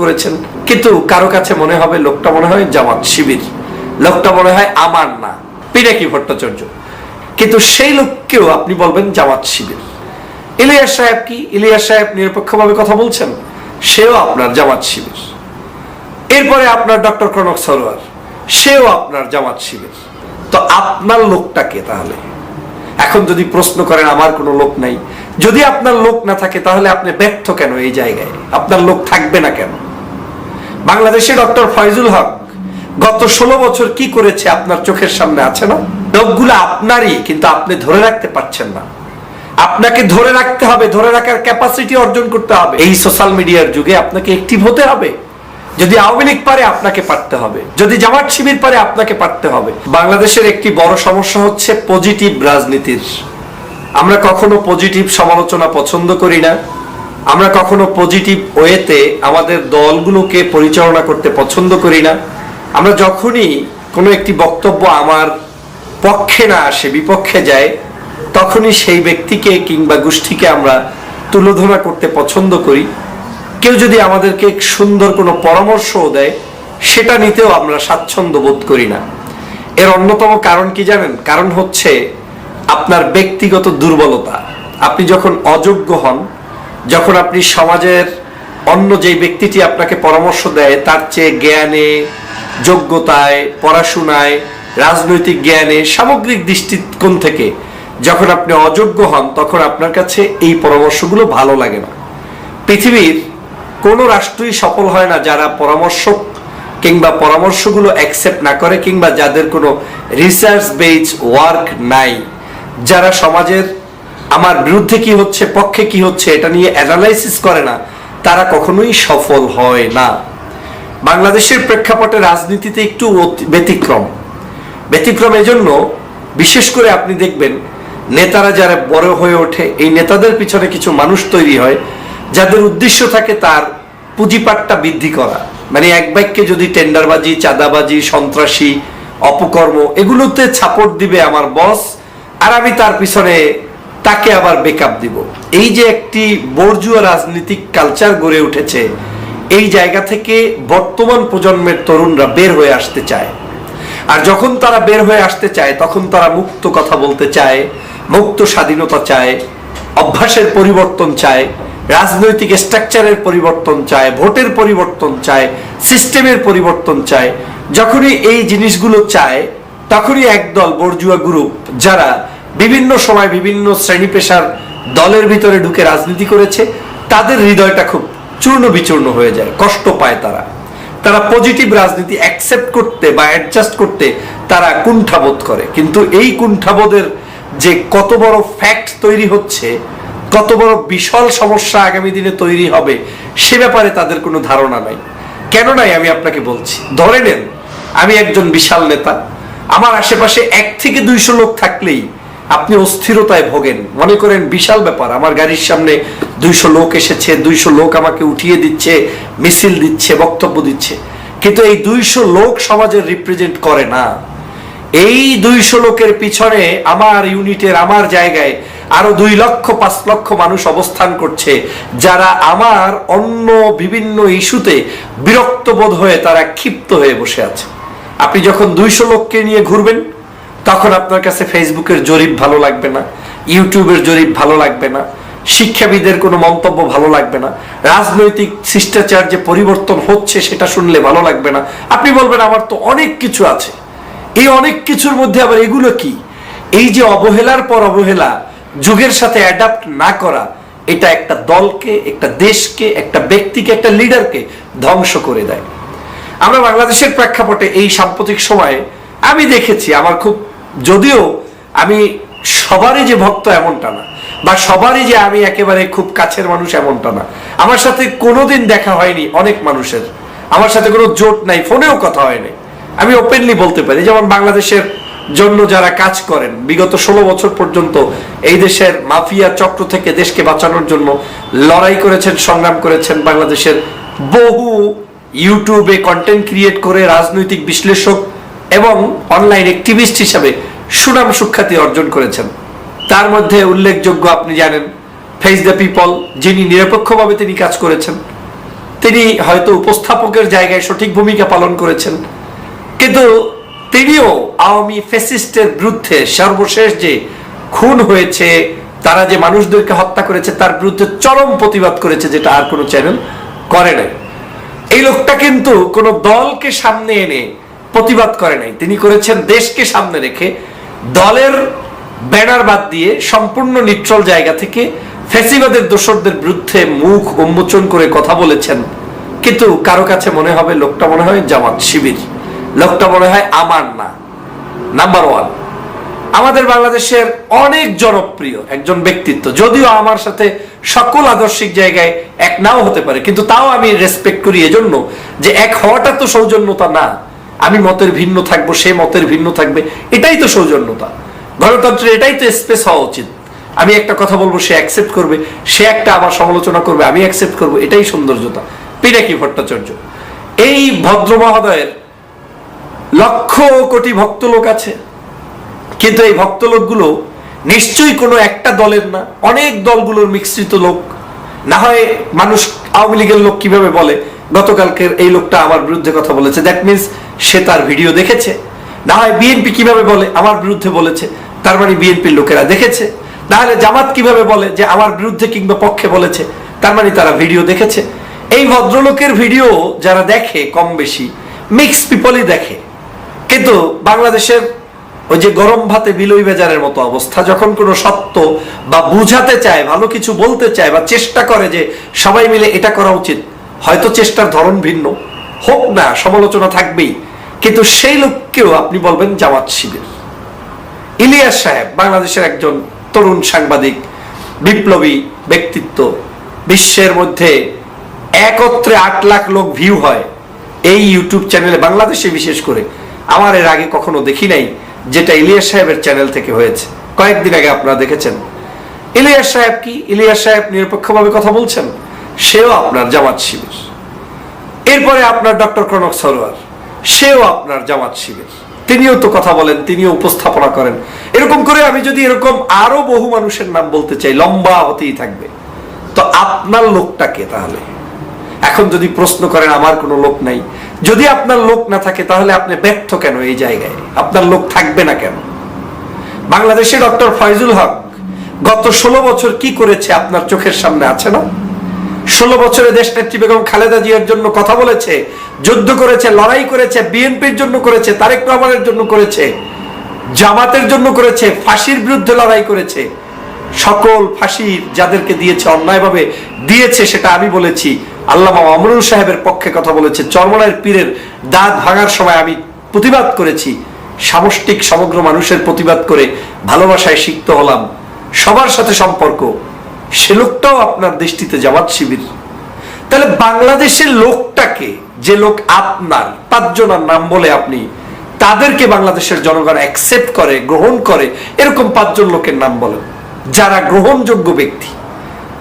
করেছেন। কিন্তু কারও কাছে মনে হবে লোকটা মনে হয় জামাত শিবির। লোকটা মনে হয় আমার না। পিনাকি ভট্টাচার্য। কিন্তু সেই লোককেও আপনি বলবেন জামাত শিবির। ইলিয়াস সাহেব কি? ইলিয়াস সাহেব নিরপেক্ষভাবে কথা বলছেন? সেও আপনার জামাত শিবির। এরপরে আপনার ডক্টর কনক সরোয়ার। সেও আপনার জামাত শিবির। তো আপনার লোকটাকে তাহলে? এখন যদি প্রশ্ন করেন, আমার কোনো লোক নাই। যদি আপনার লোক না থাকে, তাহলে আপনি ব্যর্থ কেন এই জায়গায়? আপনার লোক থাকবে না কেন? বাংলাদেশে ডক্টর ফয়জুল হক গত ষোলো বছর কি করেছে আপনার চোখের সামনে আছে না? লোকগুলো আপনারই, কিন্তু আপনি ধরে রাখতে পারছেন না। আপনাকে ধরে রাখতে হবে, ধরে রাখার ক্যাপাসিটি অর্জন করতে হবে। এই সোশ্যাল মিডিয়ার যুগে আপনাকে একটিভ হতে হবে। যদি আওয়ামী লীগ পারে, আপনাকে পারতে হবে। যদি জামাত শিবির পারে, আপনাকে পারতে হবে। বাংলাদেশের একটি বড় সমস্যা হচ্ছে পজিটিভ রাজনীতির। আমরা কখনো পজিটিভ সমালোচনা পছন্দ করি না। আমরা কখনো পজিটিভ ওয়েতে আমাদের দলগুলোকে পরিচালনা করতে পছন্দ করি না। আমরা যখনই কোনো একটি বক্তব্য আমার পক্ষে না আসে, বিপক্ষে যায়, তখনই সেই ব্যক্তিকে কিংবা গোষ্ঠীকে আমরা তুলোধনা করতে পছন্দ করি। কেউ যদি আমাদেরকে সুন্দর কোনো পরামর্শও দেয়, সেটা নিতেও আমরা স্বাচ্ছন্দ্য বোধ করি না। এর অন্যতম কারণ কি জানেন? কারণ হচ্ছে আপনার ব্যক্তিগত দুর্বলতা। আপনি যখন অযোগ্য হন যখন আপনি সমাজের অন্য যেই ব্যক্তিটি আপনাকে পরামর্শ দেয়, তার চেয়ে জ্ঞানে, যোগ্যতায়, পড়াশোনায়, রাজনৈতিক জ্ঞানে, সামগ্রিক দৃষ্টিকোণ থেকে যখন আপনি অযোগ্য হন, তখন আপনার কাছে এই পরামর্শগুলো ভালো লাগে না। পৃথিবীর কোনো রাষ্ট্রই সফল হয় না যারা পরামর্শক কিংবা পরামর্শগুলো অ্যাকসেপ্ট না করে কিংবা যাদের কোনো রিসার্চ বেজ ওয়ার্ক নাই। যারা সমাজের আমার বিরুদ্ধে কি হচ্ছে, পক্ষে কি হচ্ছে, এটা নিয়ে অ্যানালাইসিস করে না, তারা কখনোই সফল হয় না। বাংলাদেশের প্রেক্ষাপটে রাজনীতিতে একটু ব্যতিক্রম। ব্যতিক্রম এজন্য বিশেষ করে আপনি দেখবেন, নেতারা যারা বড় হয়ে ওঠে, এই নেতাদের পিছনে কিছু মানুষ তৈরি হয়, যাদের উদ্দেশ্য থাকে তার পুঁজিপাটটা বৃদ্ধি করা। মানে এক বাক্যে যদি টেন্ডারবাজি, চাঁদাবাজি, সন্ত্রাসী, অপকর্ম, এগুলোতে ছাপট দিবে আমার বস, আর আমি তার পিছনে তাকে আবার বেকআপ দিব। এই যে একটি বর্জুয়া রাজনীতিক কালচার গড়ে উঠেছে, এই জায়গা থেকে বর্তমান প্রজন্মের তরুণরা বের হয়ে আসতে চায়। আর যখন তারা বের হয়ে আসতে চায়, তখন তারা মুক্ত কথা বলতে চায়, মুক্ত স্বাধীনতা চায়, অভ্যাসের পরিবর্তন চায়, রাজনৈতিক স্ট্রাকচারের পরিবর্তন চায়, ভোটের পরিবর্তন চায় সিস্টেমের পরিবর্তন চায়। যখনই এই জিনিসগুলো চায়, তখনই একদল বর্জুয়া গ্রুপ যারা বিভিন্ন সময় বিভিন্ন শ্রেণি পেশার দলের ভিতরে ঢুকে রাজনীতি করেছে। তাদের হৃদয়টা খুব চূর্ণ বিচূর্ণ হয়ে যায়, কষ্ট পায় তারা। তারা পজিটিভ রাজনীতি অ্যাকসেপ্ট করতে বা অ্যাডজাস্ট করতে তারা কুণ্ঠাবোধ করে। কিন্তু এই কুণ্ঠাবোধের যে কত বড় ফ্যাক্ট তৈরি হচ্ছে, কত বড় বিশাল সমস্যা আগামী দিনে তৈরি হবে, সে ব্যাপারে তাদের কোনো ধারণা নাই। কেন নাই আমি আপনাকে বলছি? ধরে নেন, আমি একজন বিশাল নেতা। আমার আশেপাশে এক থেকে দুইশো লোক থাকলেই আপনি অস্থিরতায় ভোগেন। মনে করেন বিশাল ব্যাপার, আমার গাড়ির সামনে দুইশো লোক এসেছে, দুইশো লোক আমাকে উঠিয়ে দিচ্ছে, মিছিল দিচ্ছে, বক্তব্য দিচ্ছে। কিন্তু এই দুইশো লোক সমাজের রিপ্রেজেন্ট করে না। এই দুইশো লোকের পিছনে আমার ইউনিটের আমার জায়গায় আরও দুই লক্ষ, পাঁচ লক্ষ মানুষ অবস্থান করছে, যারা আমার অন্য বিভিন্ন ইস্যুতে বিরক্ত বোধ হয়ে তারা ক্ষিপ্ত হয়ে বসে আছে। আপনি যখন দুইশো লোককে নিয়ে ঘুরবেন তখন আপনার কাছে ফেসবুকের জরিপ ভালো লাগবে না ইউটিউবের জরিপ ভালো লাগবে না, শিক্ষাবিদের কোনো মন্তব্য ভালো লাগবে না, রাজনৈতিক শিষ্টাচার যে পরিবর্তন হচ্ছে সেটা শুনলে ভালো লাগবে না। আপনি বলবেন, আমার তো অনেক কিছু আছে। এই অনেক কিছুর মধ্যে আবার এগুলো কি? এই যে অবহেলার পর অবহেলা, যুগের সাথে অ্যাডাপ্ট না করা, এটা একটা দলকে, একটা দেশকে, একটা ব্যক্তিকে, একটা লিডারকে ধ্বংস করে দেয়। আমরা বাংলাদেশের প্রেক্ষাপটে এই সাম্প্রতিক সময়ে আমি দেখেছি, আমার খুব যদিও আমি সবারই যে ভক্ত এমনটা না, বা সবারই যে আমি একেবারে খুব কাছের মানুষ এমনটা না, আমার সাথে কোনোদিন দেখা হয়নি অনেক মানুষের। আমার সাথে কোনো জোট নাই, ফোনেও কথা হয়নি। আমি ওপেনলি বলতে পারি, যেমন বাংলাদেশের জন্য যারা কাজ করেন, বিগত ষোলো বছর পর্যন্ত এই দেশের মাফিয়া চক্র থেকে দেশকে বাঁচানোর জন্য লড়াই করেছেন, সংগ্রাম করেছেন বাংলাদেশের বহু ইউটিউবে কন্টেন্ট ক্রিয়েট করে, রাজনৈতিক বিশ্লেষক এবং অনলাইন অ্যাক্টিভিস্ট হিসাবে সুনাম সুখ্যাতি অর্জন করেছেন। তার মধ্যে উল্লেখযোগ্য আপনি জানেন ফেস দ্য পিপল যিনি নিরপেক্ষভাবে তিনি কাজ করেছেন। তিনি হয়তো উপস্থাপকের জায়গায় সঠিক ভূমিকা পালন করেছেন, কিন্তু তিনিও আওয়ামী ফেসিস্টের বিরুদ্ধে সর্বশেষ যে খুন হয়েছে, তারা যে মানুষদেরকে হত্যা করেছে, তার বিরুদ্ধে চরম প্রতিবাদ করেছে, যেটা আর কোনো চ্যানেল করে নাই। এই লোকটা কিন্তু কোনো দলকে সামনে এনে প্রতিবাদ করে নাই। তিনি করেছেন দেশকে সামনে রেখে, দলের ব্যানার বাদ দিয়ে সম্পূর্ণ নিট্রল জায়গা থেকে ফেসিবাদের দোসরদের বিরুদ্ধে মুখ উন্মোচন করে কথা বলেছেন। কিন্তু কারও কাছে মনে হবে, লোকটা মনে হয় জামাত শিবির। লোকটা মনে হয় আমার না। নাম্বার ওয়ান আমাদের বাংলাদেশের অনেক জনপ্রিয় একজন ব্যক্তিত্ব, যদিও আমার সাথে সকল আদর্শিক জায়গায় এক নাও হতে পারে, কিন্তু তাও আমি রেসপেক্ট করি এজন্য যে এক হওয়াটা তো সৌজন্যতা না। আমি মতের ভিন্ন থাকব, সে মতের ভিন্ন থাকবে। এটাই তো সৌজন্যতা। গণতন্ত্রের এটাই তো স্পেস হওয়া উচিত। আমি একটা কথা বলব, সে অ্যাকসেপ্ট করবে, সে একটা আমার সমালোচনা করবে, আমি অ্যাকসেপ্ট করব, এটাই সৌন্দর্যতা। পিনাকি ভট্টাচার্য, এই ভদ্র মহোদয়ের লক্ষ কোটি ভক্ত লোক আছে। কিন্তু এই ভক্ত লোকগুলো নিশ্চয়ই কোনো একটা দলের না, অনেক দলগুলোর মিশ্রিত লোক। না হয় মানুষ আওয়ামী লীগের লোক কীভাবে বলে, গতকালকের এই লোকটা আমার বিরুদ্ধে কথা বলেছে। দ্যাট মিনস সে তার ভিডিও দেখেছে। না হয় বিএনপি কীভাবে বলে, আমার বিরুদ্ধে বলেছে। তার মানে বিএনপির লোকেরা দেখেছে। না হলে জামাত কীভাবে বলে যে আমার বিরুদ্ধে কিংবা পক্ষে বলেছে, তার মানে তারা ভিডিও দেখেছে। এই ভদ্রলোকের ভিডিও যারা দেখে কম বেশি মিক্স পিপলই দেখে। কিন্তু বাংলাদেশের ওই যে গরম ভাতে বিলই বেজারের মতো অবস্থা, যখন কোনো সত্য বা বুঝাতে চায়, ভালো কিছু বলতে চায় বা চেষ্টা করে যে সবাই মিলে এটা করা উচিত, হয়তো চেষ্টার ধরন ভিন্ন। হোক না, সমালোচনা থাকবেই। কিন্তু সেই লোককেও আপনি বলবেন জামাত শিবির। ইলিয়াস সাহেব, বাংলাদেশের একজন তরুণ সাংবাদিক, বিপ্লবী ব্যক্তিত্ব, বিশ্বের মধ্যে একত্রে আট লাখ লোক ভিউ হয় এই ইউটিউব চ্যানেলে, বাংলাদেশে বিশেষ করে। আমার এর আগে কখনো দেখি নাই যেটা ইলিয়াস সাহেবের চ্যানেল থেকে হয়েছে। কয়েকদিন আগে আপনারা দেখেছেন। ইলিয়াস সাহেব কি? ইলিয়াস সাহেব নিরপেক্ষভাবে কথা বলছেন? সেও আপনার জামাত শিবির। এরপরে আপনার ডক্টর কনক সরোয়ার, সেও আপনার জামাত শিবির। তিনিও তো কথা বলেন, তিনিও উপস্থাপনা করেন। এরকম করে আমি যদি এরকম আরও বহু মানুষের নাম বলতে চাই, লম্বা হতেই থাকবে। তো আপনার লোকটাকে তাহলে? এখন যদি প্রশ্ন করেন, আমার কোনো লোক নাই। যদি আপনার লোক না থাকে, তাহলে আপনি ব্যর্থ কেন এই জায়গায়? আপনার লোক থাকবে না কেন? বাংলাদেশে ডক্টর ফয়জুল হক গত ষোলো বছর কি করেছে আপনার চোখের সামনে আছে না? ষোলো বছরে দেশ নেত্রী বেগম খালেদা জিয়ার জন্য কথা বলেছে, যুদ্ধ করেছে, লড়াই করেছে, বিএনপির জন্য করেছে, তারেক রহমানের জন্য করেছে, জামাতের জন্য করেছে, ফাঁসির বিরুদ্ধে লড়াই করেছে। সকল ফাঁসি যাদেরকে দিয়েছে, অন্যায়ভাবে দিয়েছে সেটা আমি বলেছি। আল্লামা অমরুল সাহেবের পক্ষে কথা বলেছে। চরমনায়ের পীরের দাঁত ভাঙার সময় আমি প্রতিবাদ করেছি। সামষ্টিক, সমগ্র মানুষের প্রতিবাদ করে ভালোবাসায় সিক্ত হলাম। সবার সাথে সম্পর্ক। সে লোকটাও আপনার দৃষ্টিতে জামাত শিবির। তাহলে বাংলাদেশের লোকটাকে, যে লোক আপনার পাঁচজনের নাম বলে আপনি, তাদেরকে বাংলাদেশের জনগণ অ্যাকসেপ্ট করে, গ্রহণ করে, এরকম পাঁচজন লোকের নাম বলেন। যারা গ্রহণযোগ্য ব্যক্তি,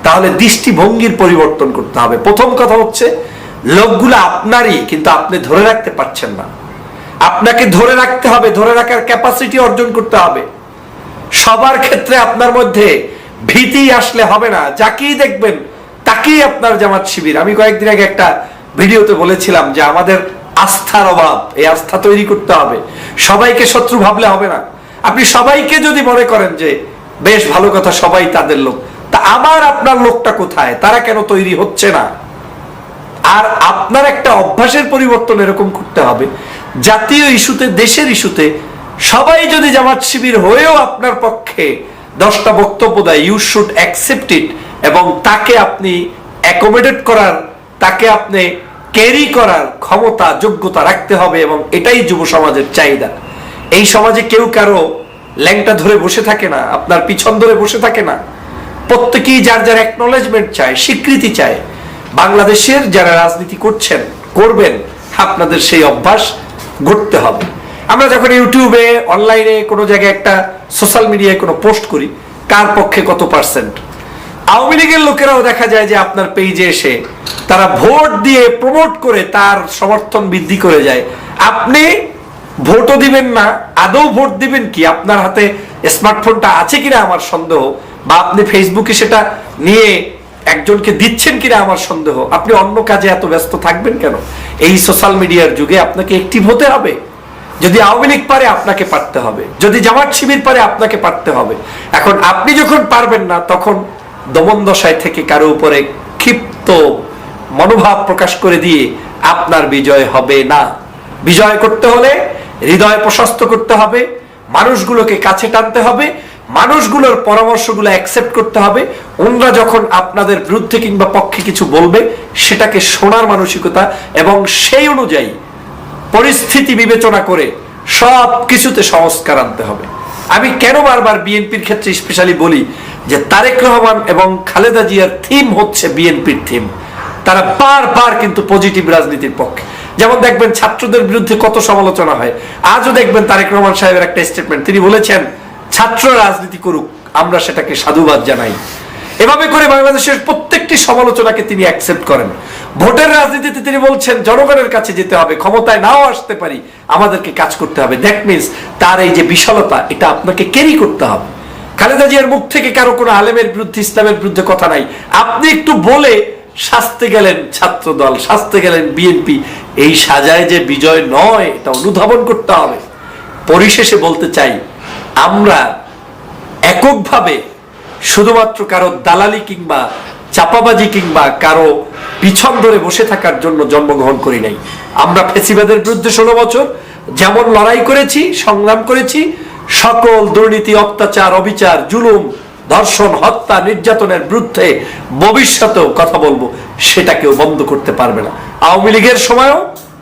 তাহলে দৃষ্টিভঙ্গির পরিবর্তন করতে হবে। প্রথম কথা হচ্ছে, লোকগুলো আপনারই, কিন্তু আপনি ধরে রাখতে পারছেন না। আপনাকে ধরে রাখতে হবে, ধরে রাখার ক্যাপাসিটি অর্জন করতে হবে। সবার ক্ষেত্রে আপনার মধ্যে ভীতি আসলে হবে না, যাকেই দেখবেন তাকেই আপনার জামাত শিবির। আমি কয়েকদিন আগে একটা ভিডিওতে বলেছিলাম যে আমাদের আস্থার অভাব, এই আস্থা তৈরি করতে হবে। সবাইকে শত্রু ভাবলে হবে না। আপনি সবাইকে যদি মনে করেন যে বেশ ভালো কথা, সবাই তাদের লোক, তা আমার আপনার লোকটা কোথায়? তারা কেন তৈরি হচ্ছে না? আর আপনার একটা অভ্যাসের পরিবর্তন এরকম করতে হবে। জাতীয় ইস্যুতে, দেশের ইস্যুতে সবাই যদি জামাত শিবির হয়েও আপনার পক্ষে দশটা বক্তব্য দেয় ইউ শুড অ্যাকসেপ্ট ইট এবং তাকে আপনি অ্যাকোমোডেট করার, তাকে আপনি ক্যারি করার ক্ষমতা, যোগ্যতা রাখতে হবে এবং এটাই যুব সমাজের চাহিদা। এই সমাজে কেউ কারও ল্যাংটা ধরে বসে থাকে না, আপনার পিছন ধরে বসে থাকে না। প্রত্যেকেই যার যার অ্যাকনোলেজমেন্ট চায়, স্বীকৃতি চায়। বাংলাদেশের যারা রাজনীতি করছেন, করবেন, আপনাদের সেই অভ্যাস গড়তে হবে। আমরা যখন ইউটিউবে, অনলাইনে কোনো জায়গায় একটা সোশ্যাল মিডিয়ায় কোনো পোস্ট করি, কার পক্ষে কত পার্সেন্ট? আওয়ামী লীগের লোকেরাও দেখা যায় যে আপনার পেজে এসে তারা ভোট দিয়ে প্রমোট করে তার সমর্থন বৃদ্ধি করে যায়। আপনি ভোটও দিবেন না, আদৌ ভোট দিবেন কি? আপনার হাতে স্মার্টফোনটা আছে কিনা আমার সন্দেহ? বা আপনি ফেসবুকে সেটা নিয়ে একজনকে দিচ্ছেন কিনা আমার সন্দেহ? আপনি অন্য কাজে এত ব্যস্ত থাকবেন কেন? এই সোশ্যাল মিডিয়ার যুগে আপনাকে অ্যাক্টিভ হতে হবে। যদি আওয়ামী লীগ পারে, আপনাকে পারতে হবে। যদি জামাত শিবির পারে, আপনাকে পারতে হবে। এখন আপনি যখন পারবেন না, তখন দমন দশায় থেকে কারও উপরে ক্ষিপ্ত মনোভাব প্রকাশ করে দিয়ে আপনার বিজয় হবে না। বিজয় করতে হলে হৃদয় প্রশস্ত করতে হবে, মানুষগুলোকে কাছে টানতে হবে, মানুষগুলোর পরামর্শগুলো অ্যাকসেপ্ট করতে হবে। ওনরা যখন আপনাদের বিরুদ্ধে কিংবা পক্ষে কিছু বলবে, সেটাকে শোনার মানসিকতা এবং সেই অনুযায়ী পরিস্থিতি বিবেচনা করে সব কিছুতে সংস্কার আনতে হবে। আমি কেন বারবার বিএনপির ক্ষেত্রে স্পেশালি বলি যে তারেক রহমান এবং খালেদা জিয়ার থিম হচ্ছে বিএনপির থিম। তারা বারবার কিন্তু পজিটিভ রাজনীতির পক্ষে। যেমন দেখবেন ছাত্রদের বিরুদ্ধে কত সমালোচনা হয়। আজও দেখবেন তারেক রহমান সাহেবের একটা স্টেটমেন্ট তিনি বলেছেন ছাত্র রাজনীতি করুক, আমরা সেটাকে সাধুবাদ জানাই। এভাবে করে বাংলাদেশের প্রত্যেকটি সমালোচনাকে তিনি অ্যাকসেপ্ট করেন। ভোটের রাজনীতিতে তিনি বলছেন, জনগণের কাছে যেতে হবে, ক্ষমতায় নাও আসতে পারি, আমাদেরকে কাজ করতে হবে। দ্যাট মিনস তার এই যে বিশালতা, এটা আপনাকে ক্যারি করতে হবে। খালেদা জিয়ার মুখ থেকে কারও কোনো আলেমের বিরুদ্ধে, ইসলামের বিরুদ্ধে কথা নাই। আপনি একটু বলে শাস্তে গেলেন ছাত্র দল শাস্তে গেলেন বিএনপি। এই সাজায় যে বিজয় নয়, এটা অনুধাবন করতে হবে। পরিশেষে বলতে চাই, আমরা এককভাবে শুধুমাত্র কারও দালালি কিংবা চাপাবাজি কিংবা কারও পিছন ধরে বসে থাকার জন্য জন্মগ্রহণ করি নাই। আমরা ফেসিবাদের বিরুদ্ধে ষোলো বছর যেমন লড়াই করেছি, সংগ্রাম করেছি, সকল দুর্নীতি, অত্যাচার, অবিচার, জুলুম, ধর্ষণ, হত্যা, নির্যাতনের বিরুদ্ধে ভবিষ্যতেও কথা বলব, সেটা কেউ বন্ধ করতে পারবে না। আওয়ামী লীগের সময়ও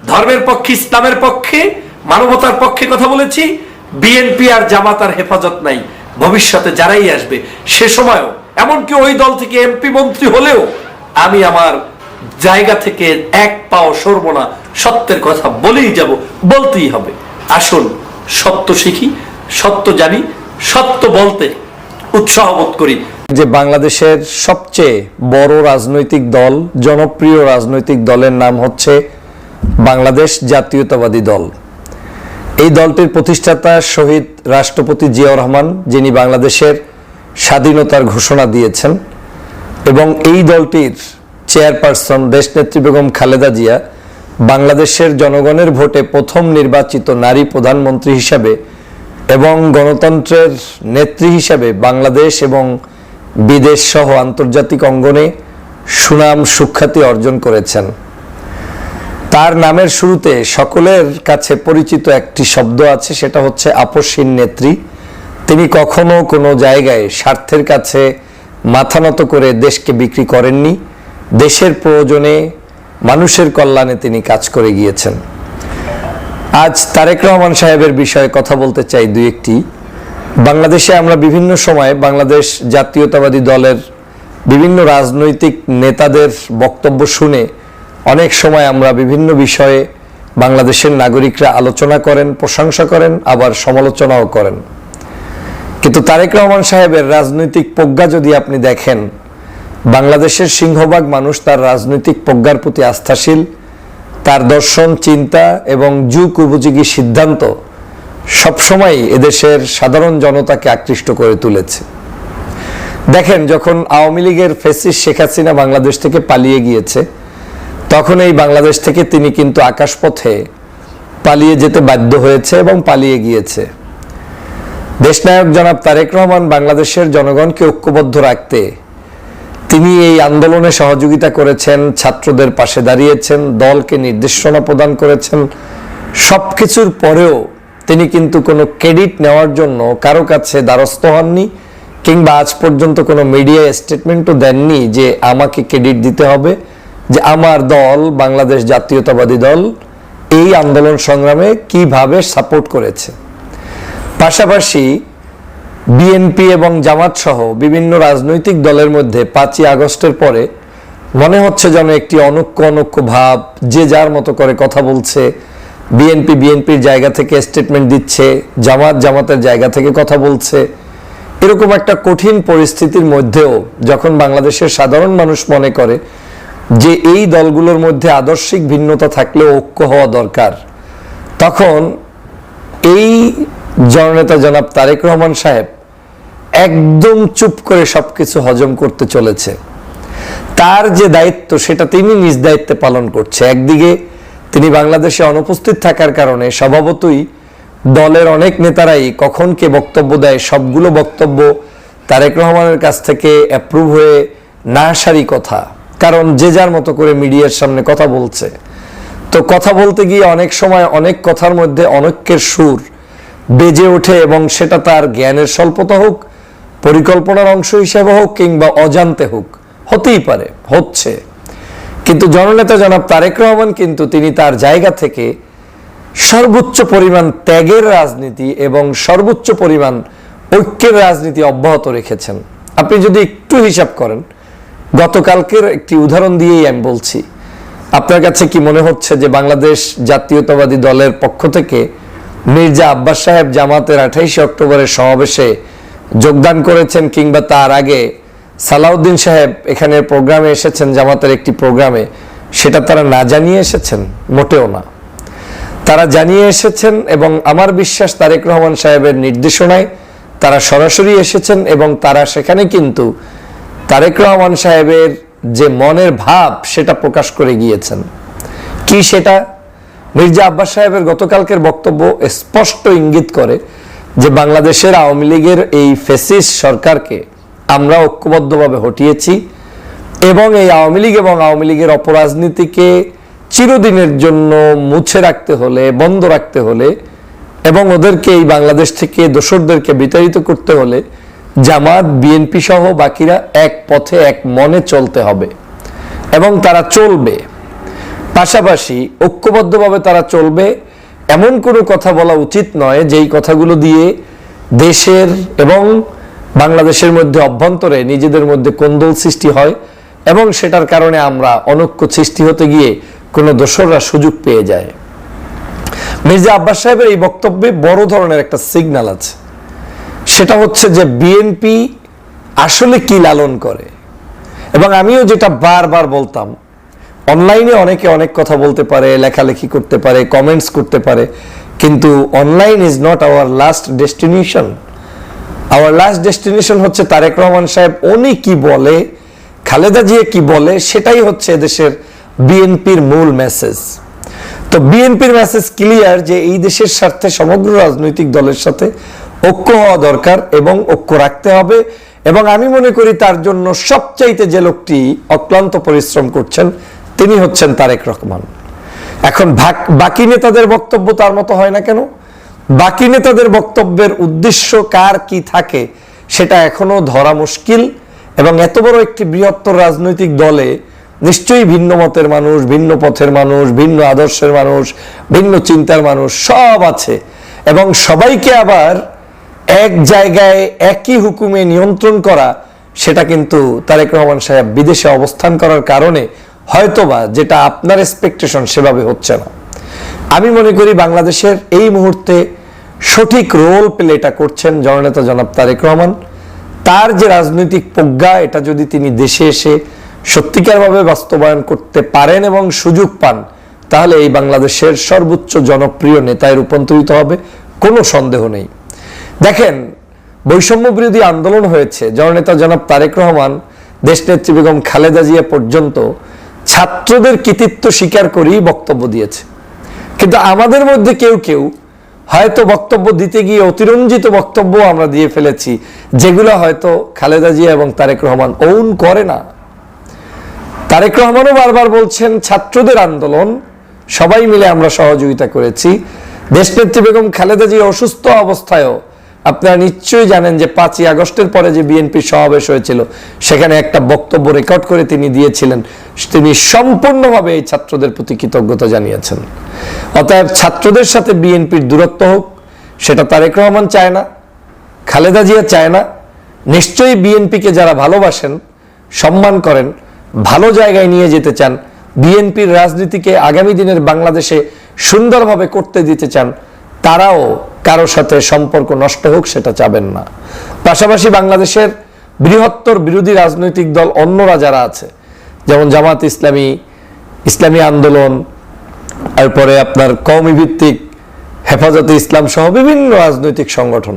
ধর্মের পক্ষে, ইসলামের পক্ষে, মানবতার পক্ষে কথা বলেছি, বিএনপি আর জামাতার হেফাজত নাই। ভবিষ্যতে যারাই আসবে, সে সময়ও এমনকি ওই দল থেকে এমপি মন্ত্রী হলেও আমি আমার জায়গা থেকে এক পাও সরব না সত্যের কথা বলেই যাব, বলতেই হবে। আসুন, সত্য শিখি, সত্য জানি, সত্য বলতে উৎসাহ বোধ করি। যে বাংলাদেশের সবচেয়ে বড় রাজনৈতিক দল, জনপ্রিয় রাজনৈতিক দলের নাম হচ্ছে বাংলাদেশ জাতীয়তাবাদী দল। এই দলটির প্রতিষ্ঠাতা শহীদ রাষ্ট্রপতি জিয়াউর রহমান, যিনি বাংলাদেশের স্বাধীনতার ঘোষণা দিয়েছেন, এবং এই দলটির চেয়ারপারসন দেশনেত্রী বেগম খালেদা জিয়া বাংলাদেশের জনগণের ভোটে প্রথম নির্বাচিত নারী প্রধানমন্ত্রী হিসাবে এবং গণতন্ত্রের নেত্রী হিসাবে বাংলাদেশ এবং বিদেশ সহ আন্তর্জাতিক অঙ্গনে সুনাম সুখ্যাতি অর্জন করেছেন। তার নামের শুরুতে সকলের কাছে পরিচিত একটি শব্দ আছে, সেটা হচ্ছে আপসীন নেত্রী। তিনি কখনো কোনো জায়গায় স্বার্থের কাছে মাথা নত করে দেশকে বিক্রি করেননি। দেশের প্রয়োজনে মানুষের কল্যাণে তিনি কাজ করে গিয়েছেন। আজ তারেক রহমান সাহেবের বিষয়ে কথা বলতে চাই দুই একটি। বাংলাদেশে আমরা বিভিন্ন সময় বাংলাদেশ জাতীয়তাবাদী দলের বিভিন্ন রাজনৈতিক নেতাদের বক্তব্য শুনে অনেক সময় আমরা বিভিন্ন বিষয়ে বাংলাদেশের নাগরিকরা আলোচনা করেন, প্রশংসা করেন, আবার সমালোচনাও করেন। কিন্তু তারেক রহমান সাহেবের রাজনৈতিক প্রজ্ঞা যদি আপনি দেখেন বাংলাদেশের সিংহভাগ মানুষ তার রাজনৈতিক প্রজ্ঞার প্রতি আস্থাশীল, তার দর্শন, চিন্তা এবং যুগ উপযোগী সিদ্ধান্ত সবসময় এদেশের সাধারণ জনতাকে আকৃষ্ট করে তুলেছে। দেখেন, যখন আওয়ামী লীগের ফেসিস শেখ হাসিনা বাংলাদেশ থেকে পালিয়ে গিয়েছে, তখন এই বাংলাদেশ থেকে তিনি কিন্তু আকাশপথে পালিয়ে যেতে বাধ্য হয়েছে এবং পালিয়ে গিয়েছে। দেশনায়ক জনাব তারেক রহমান বাংলাদেশের জনগণকে ঐক্যবদ্ধ রাখতে তিনি এই আন্দোলনে সহযোগিতা করেছেন, ছাত্রদের পাশে দাঁড়িয়েছেন, দলকে নির্দেশনা প্রদান করেছেন। সব কিছুর পরেও তিনি কিন্তু কোনো ক্রেডিট নেওয়ার জন্য কারও কাছে দ্বারস্থ হননি কিংবা আজ পর্যন্ত কোনো মিডিয়া স্টেটমেন্টও দেননি যে আমাকে ক্রেডিট দিতে হবে, যে আমার দল, বাংলাদেশ জাতীয়তাবাদী দল, এই আন্দোলন সংগ্রামে কীভাবে সাপোর্ট করেছে। পাশাপাশি বিএনপি এবং জামাত সহ বিভিন্ন রাজনৈতিক দলের মধ্যে পাঁচই আগস্টের পরে মনে হচ্ছে যেন একটি অনৈক্য অনৈক্য ভাব, যে যার মতো করে কথা বলছে। বিএনপি বিএনপির জায়গা থেকে স্টেটমেন্ট দিচ্ছে, জামাত জামাতের জায়গা থেকে কথা বলছে। এরকম একটা কঠিন পরিস্থিতির মধ্যেও যখন বাংলাদেশের সাধারণ মানুষ মনে করে যে এই দলগুলোর মধ্যে আদর্শিক ভিন্নতা থাকলেও ঐক্য হওয়া দরকার, তখন এই জননেতা জনাব তারেক রহমান সাহেব একদম চুপ করে সবকিছু হজম করতে চলেছে। তার যে দায়িত্ব, সেটা তিনি নিজ দায়িত্বে পালন করছে। একদিকে তিনি বাংলাদেশে অনুপস্থিত থাকার কারণে স্বভাবতই দলের অনেক নেতারাই কখন কে বক্তব্য দেয়, সবগুলো বক্তব্য তারেক রহমানের কাছ থেকে অ্যাপ্রুভ হয়ে না সারি কথা। কারণ যে যার মতো করে মিডিয়ার সামনে কথা বলছে। তো কথা বলতে গিয়ে অনেক সময় অনেক কথার মধ্যে অনৈক্যের সুর বেজে ওঠে এবং সেটা তার জ্ঞানের স্বল্পতা হোক, পরিকল্পনার অংশ হিসেবে হোক কিংবা অজান্তে হোক, হতেই পারে, হচ্ছে। কিন্তু জননেতা জনাব তারেক রহমান কিন্তু তিনি তার জায়গা থেকে সর্বোচ্চ পরিমাণ ত্যাগের রাজনীতি এবং সর্বোচ্চ পরিমাণ ঐক্যের রাজনীতি অব্যাহত রেখেছেন। আপনি যদি একটু হিসাব করেন, গতকালকের একটি উদাহরণ দিয়েই আমি বলছি। আপনার কাছে কি মনে হচ্ছে যে বাংলাদেশ জাতীয়তাবাদী দলের পক্ষ থেকে মির্জা আব্বাস সাহেব জামাতের আঠাইশে অক্টোবরের সমাবেশে যোগদান করেছেন কিংবা তার আগে সালাউদ্দিন সাহেব এখানে প্রোগ্রামে এসেছেন, জামাতের একটি প্রোগ্রামে। সেটা তারা না জানিয়ে এসেছেন? মোটেও না। তারা জানিয়ে এসেছেন এবং আমার বিশ্বাস তারেক রহমান সাহেবের নির্দেশনায় তারা সরাসরি এসেছেন এবং তারা সেখানে কিন্তু তারেক রহমান সাহেবের যে মনের ভাব সেটা প্রকাশ করে গিয়েছেন। কি সেটা? মির্জা আব্বাস সাহেবের গতকালকের বক্তব্য স্পষ্ট ইঙ্গিত করে যে বাংলাদেশের আওয়ামী লীগের এই ফেসিস সরকারকে আমরা ঐক্যবদ্ধভাবে হটিয়েছি এবং এই আওয়ামী লীগ এবং আওয়ামী লীগের অপরাজনীতিকে চিরদিনের জন্য মুছে রাখতে হলে, বন্ধ রাখতে হলে এবং ওদেরকে এই বাংলাদেশ থেকে দোসরদেরকে বিতাড়িত করতে হলে জামাত, বিএনপি সহ বাকিরা এক পথে, এক মনে চলতে হবে এবং তারা চলবে। পাশাপাশি ঐক্যবদ্ধভাবে তারা চলবে, এমন কোনো কথা বলা উচিত নয় যেই কথাগুলো দিয়ে দেশের এবং বাংলাদেশের মধ্যে অভ্যন্তরে নিজেদের মধ্যে কোন্দল সৃষ্টি হয় এবং সেটার কারণে আমরা অনৈক্য সৃষ্টি হতে গিয়ে কোনো দোসররা সুযোগ পেয়ে যায়। মির্জা আব্বাস সাহেবের এই বক্তব্যে বড় ধরনের একটা সিগন্যাল আছে। সেটা হচ্ছে যে বিএনপি আসলে কি লালন করে? এবং আমিও যেটা বারবার বলতাম অনলাইনে অনেকে অনেক কথা বলতে পারে, লেখালেখি করতে পারে কমেন্টস করতে পারে, কিন্তু online is not our last destination our last destination হচ্ছে তারেক রহমান সাহেব, উনি কি বলে, খালেদা জিয়া কি বলে, সেটাই হচ্ছে দেশের বিএনপির মূল মেসেজ তো বিএনপির মেসেজ ক্লিয়ার যে এই দেশের স্বার্থে সমগ্র রাজনৈতিক দলের সাথে ঐক্য হওয়া দরকার এবং ঐক্য রাখতে হবে এবং আমি মনে করি তার জন্য সবচাইতে যে লোকটি অক্লান্ত পরিশ্রম করছেন তিনি হচ্ছেন তারেক রহমান। এখন বাকি নেতাদের বক্তব্য তার মতো হয় না কেন? বাকি নেতাদের বক্তব্যের উদ্দেশ্য কার কি থাকে সেটা এখনও ধরা মুশকিল এবং এত বড় একটি বৃহত্তর রাজনৈতিক দলে নিশ্চয়ই ভিন্ন মতের মানুষ, ভিন্ন পথের মানুষ, ভিন্ন আদর্শের মানুষ, ভিন্ন চিন্তার মানুষ সব আছে এবং সবাইকে আবার এক জায়গায় একই হুকুমে নিয়ন্ত্রণ করা সেটা কিন্তু তারেক রহমান সাহেব বিদেশে অবস্থান করার কারণে হয়তোবা যেটা আপনার এক্সপেকটেশন সেভাবে হচ্ছে না। আমি মনে করি বাংলাদেশের এই মুহূর্তে সঠিক রোল প্লেটা করছেন জননেতা জনাব তারেক রহমান। তার যে রাজনৈতিক প্রজ্ঞা, এটা যদি তিনি দেশে এসে সত্যিকারভাবে বাস্তবায়ন করতে পারেন এবং সুযোগ পান, তাহলে এই বাংলাদেশের সর্বোচ্চ জনপ্রিয় নেতায় রূপান্তরিত হবে, কোনো সন্দেহ নেই। দেখেন, বৈষম্য বিরোধী আন্দোলন হয়েছে। জননেতা জনাব তারেক রহমান, দেশনেত্রী বেগম খালেদা জিয়া পর্যন্ত ছাত্রদের কৃতিত্ব স্বীকার করেই বক্তব্য দিয়েছে। কিন্তু আমাদের মধ্যে কেউ কেউ হয়তো বক্তব্য দিতে গিয়ে অতিরঞ্জিত বক্তব্য আমরা দিয়ে ফেলেছি, যেগুলো হয়তো খালেদা জিয়া এবং তারেক রহমান ওন করে না। তারেক রহমানও বারবার বলছেন, ছাত্রদের আন্দোলন, সবাই মিলে আমরা সহযোগিতা করেছি। দেশনেত্রী বেগম খালেদা জিয়া অসুস্থ অবস্থায়ও আপনারা নিশ্চয়ই জানেন যে পাঁচই আগস্টের পরে যে বিএনপি সমাবেশ হয়েছিল, সেখানে একটা বক্তব্য রেকর্ড করে তিনি দিয়েছিলেন। তিনি সম্পূর্ণভাবে এই ছাত্রদের প্রতি কৃতজ্ঞতা জানিয়েছেন। অতএব ছাত্রদের সাথে বিএনপির দূরত্ব হোক, সেটা তারেক রহমান চায় না, খালেদা জিয়া চায় না, নিশ্চয়ই বিএনপিকে যারা ভালোবাসেন, সম্মান করেন, ভালো জায়গায় নিয়ে যেতে চান, বিএনপির রাজনীতিকে আগামী দিনের বাংলাদেশে সুন্দরভাবে করতে দিতে চান, তারাও কারও সাথে সম্পর্ক নষ্ট হোক, সেটা চাবেন না। পাশাপাশি বাংলাদেশের বৃহত্তর বিরোধী রাজনৈতিক দল অন্যরা যারা আছে, যেমন জামাত ইসলামী ইসলামী আন্দোলন তারপরে আপনার কওমি ভিত্তিক হেফাজতে ইসলাম সহ বিভিন্ন রাজনৈতিক সংগঠন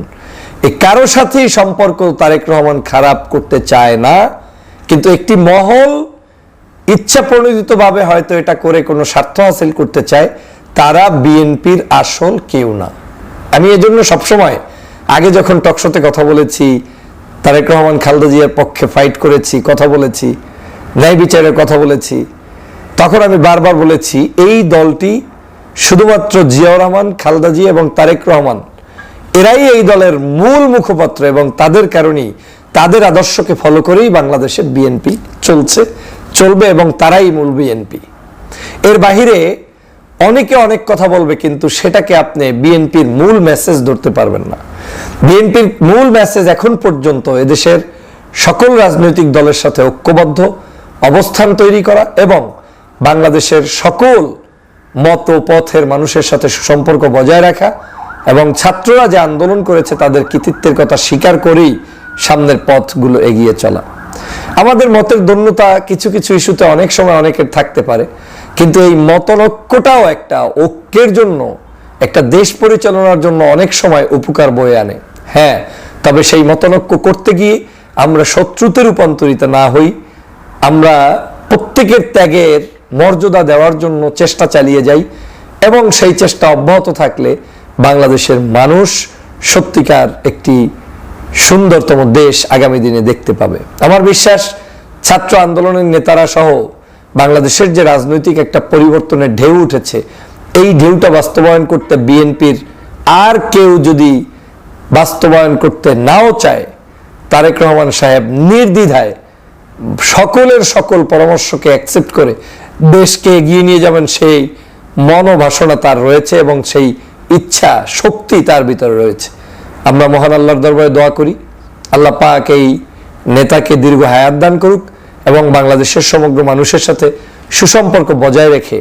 এই কারও সাথেই সম্পর্ক তারেক রহমান খারাপ করতে চায় না, কিন্তু একটি মহল ইচ্ছা প্রণোদিতভাবে হয়তো এটা করে কোনো স্বার্থ হাসিল করতে চায়, তারা বিএনপির আসল কেউ না। আমি এজন্য সবসময়, আগে যখন টকশোতে কথা বলেছি, তারেক রহমান, খালেদা জিয়ার পক্ষে ফাইট করেছি, কথা বলেছি, ন্যায় বিচারের কথা বলেছি, তখন আমি বারবার বলেছি, এই দলটি শুধুমাত্র জিয়াউর রহমান, খালেদা জিয়া এবং তারেক রহমান, এরাই এই দলের মূল মুখপাত্র এবং তাদের কারণেই তাদের আদর্শকে ফলো করেই বাংলাদেশে বিএনপি চলছে, চলবে এবং তারাই মূল বিএনপি এর বাহিরে অনেকে অনেক কথা বলবে, কিন্তু সেটাকে আপনি বিএনপির মূল মেসেজ ধরতে পারবেন না। বিএনপির মূল মেসেজ এখন পর্যন্ত এদেশের সকল রাজনৈতিক দলের সাথে ঐক্যবদ্ধ, অবস্থান তৈরি করা এবং বাংলাদেশের সকল মত পথের মানুষের সাথে সুসম্পর্ক বজায় রাখা এবং ছাত্ররা যে আন্দোলন করেছে তাদের কৃতিত্বের কথা স্বীকার করেই সামনের পথগুলো এগিয়ে চলা। আমাদের মতের দন্যতা কিছু কিছু ইস্যুতে অনেক সময় অনেকের থাকতে পারে। কিন্তু এই মতনৈক্যটাও একটা ঐক্যের জন্য, একটা দেশ পরিচালনার জন্য অনেক সময় উপকার বয়ে আনে। হ্যাঁ তবে সেই মতনৈক্য করতে গিয়ে আমরা শত্রুতে রূপান্তরিত না হই। আমরা প্রত্যেকের ত্যাগের মর্যাদা দেওয়ার জন্য চেষ্টা চালিয়ে যাই এবং সেই চেষ্টা অব্যাহত থাকলে বাংলাদেশের মানুষ সত্যিকার একটি সুন্দরতম দেশ আগামী দিনে দেখতে পাবে। আমার বিশ্বাস, ছাত্র আন্দোলনের নেতারা সহ বাংলাদেশের যে রাজনৈতিক একটা পরিবর্তনের ঢেউ উঠেছে, এই ঢেউটা বাস্তবায়ন করতে বিএনপির আর কেউ যদি বাস্তবায়ন করতে নাও চায়, তারেক রহমান সাহেব নির্দ্বিধায় সকলের সকল পরামর্শকে অ্যাকসেপ্ট করে দেশকে এগিয়ে নিয়ে যাবেন সেই মনোবাসনা তার রয়েছে এবং সেই ইচ্ছা, শক্তি তার ভিতরে রয়েছে। আমরা মহান আল্লাহর দরবারে দোয়া করি। আল্লাহ পাক এই নেতাকে দীর্ঘ হায়াত দান করুক এবং বাংলাদেশের সমগ্র মানুষের সাথে সুসম্পর্ক বজায় রেখে